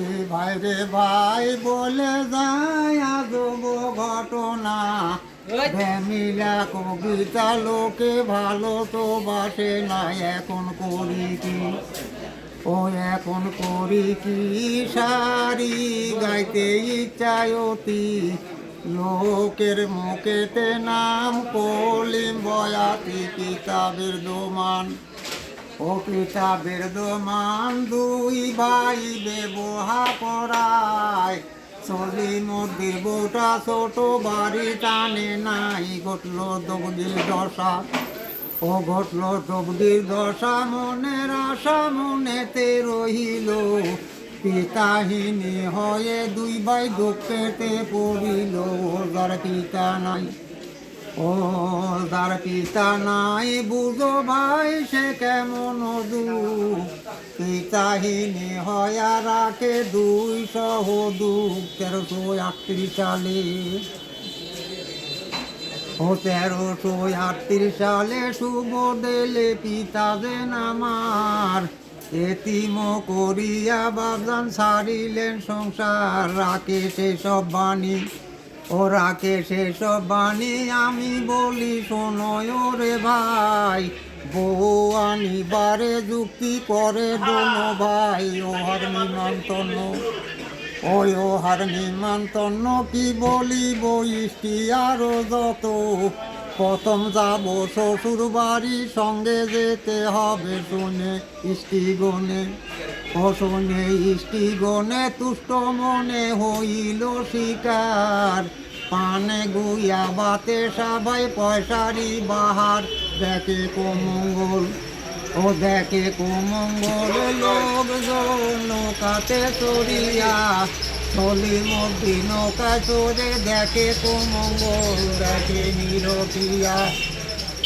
বলি ভাই রে ভাই বলে যায় আজব ঘটনা। ভ্যামিলা কবিতা লোকে ভালো তো বাসে না এখন করি কি? ও এখন করি কি? সারি গাইতে ইচ্ছায় অতি। লোকের মুখেতে নাম কলিম বয়াতি কিতাবের দোমান। ও কিতাবের দোমান দুই ভাই ব্যবহার করায়। চলি মধ্যে বোটা ছোট বাড়ি টানে নাই, ঘটল দগদির দশা। ও ঘটল দগদির দশা মনের আশা মনেতে রহিল। পিতাহীনী হয়ে দুই ভাই দুঃখেতে পড়িল, যার পিতা নাই। ও তার পিতা নাই, বুঝো ভাই, সে কেমন দুঃখ পিতাহীনী হয়া রাখে দুই সহ দুঃখ তেরোশো আটত্রিশ সালে ও তেরোশো আটত্রিশ সালে শুভ দিলে পিতা যেন আমার। এতিম করিয়া বাবজান সারিলেন সংসার, রাখে সেসব বাণী। ও রাখে সেসব বাণী, আমি বলি শোনয় রে ভাই। বউ আনিবারে যুক্তি করে দোনো ভাই। ও হার নিমন্ত্রণ ওই ও হার নিমন্ত্রণ কি বলিব, ইষ্টি আরও যত প্রথম যাব শ্বশুর বাড়ির সঙ্গে যেতে হবে শুনে ইষ্টি গনে ও শুনে ইষ্টি গনে তুষ্ট মনে হইল শিকার। পানে গুইয়া বাতে সবাই পয়সারি বাহার। দেখে কোমঙ্গল, ও দেখে কোমঙ্গল, লোকজন নৌকাতে চড়িয়া চলি মধ্যে নৌকা চড়ে দেখে কোমঙ্গল, দেখে নিরপিয়া,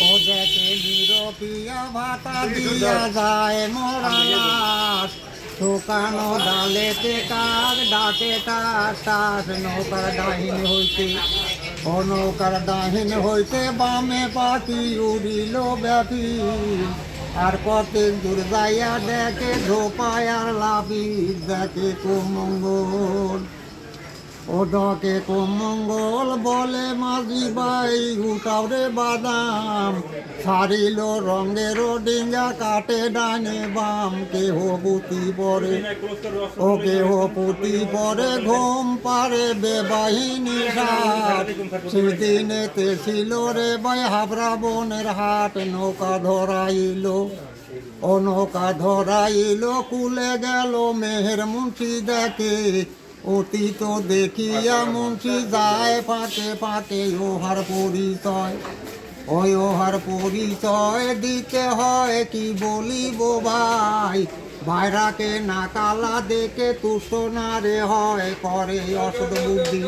ও দেখে নিরপিয়া ভাতা দিয়া যায় মরা লাশ শুকানো ডালেতে কাক ডাকে টাস টাস নৌকার ডাহিন হইতে, ও নৌকার ডাহিন হইতে বামে পাখি উড়িল ব্যাপী। আর কত দূর যাইয়া দেখে ধোপায় আর লাভি দেখে কুমঙ্গল ও ডকে কুমঙ্গল বলে মাঝি ভাই, উঠাও রে বাদাম। ছাড়িল রঙের ডিঙ্গা কাটে ডানে বাম, কেহ পুতি পরে, ও কেহ পুতি পরে ঘুম পারে বেবাহিনী সাত সেদিনেতে ছিল রে ভাই হাবরা বনের হাট, নৌকা ধরাইল, ও নৌকা ধরাইল, কুলে গেল মেহের মুন্সি দেখে। অতীত দেখিয়া মুন্সি যায় ফাঁকে ফাঁকে ওহার পরিচয়। ওই ওহার পরিচয় দিতে হয়, কি বলিব ভাই? বাইরাকে নাকালা দেখে তুষ্ট না রে হয়, করে অসদ বুদ্ধি।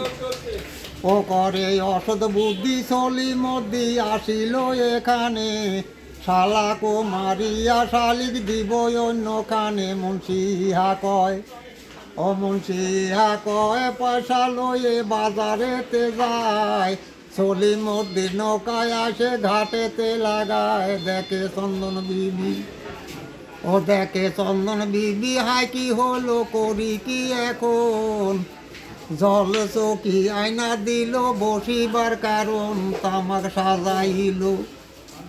ও করে অসদ বুদ্ধি চলি মধ্যে আসিল এখানে। শালাকো মারিয়া শালিক দিব অন্য কানে মুন্সি ইহা কয়। ও মুন্সি কয় পয়সা লয়ে বাজারেতে যায়। চলি মধ্যে নৌকায় আসে, ঘাটেতে লাগায়। দেখে চন্দন বিবি, ও দেখে চন্দন বিবি, হাই কি হলো, করি কি এখন? জল চকি আয়না দিল, বসিবার কারণ তামাক সাজাইল।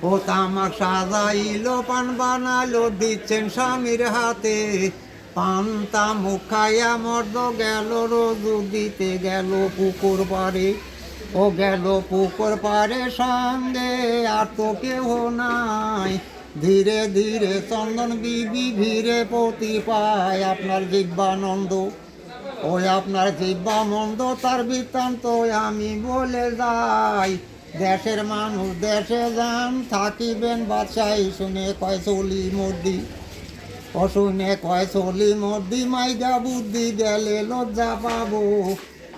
ও তামাক সাজাইল, পান বানালো, দিচ্ছেন স্বামীর হাতে। পান তামুক খাইয়া মর্দ গেল, রোজু দিতে গেল পুকুর পারে ও গেল পুকুর পারে সঙ্গে আর তো কেউ নাই। ধীরে ধীরে চন্দন বিবি ভিড়ে পতি পায় আপনার জিব্বানন্দ ওই আপনার জিব্বা মন্দ তার বৃত্তান্ত আমি বলে যাই। দেশের মানুষ দেশে যান, থাকিবেন বাদশাহী শুনে কয় চলি মর্দি। ও শুনে কয় চলি মর্দি মাইগা বুদ্ধি গেলে লজ্জা পাবো।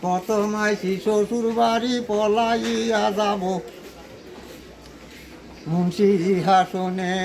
কত মাইসি শ্বশুর বাড়ি পলাইয়া যাব। মুন্সি হাসনে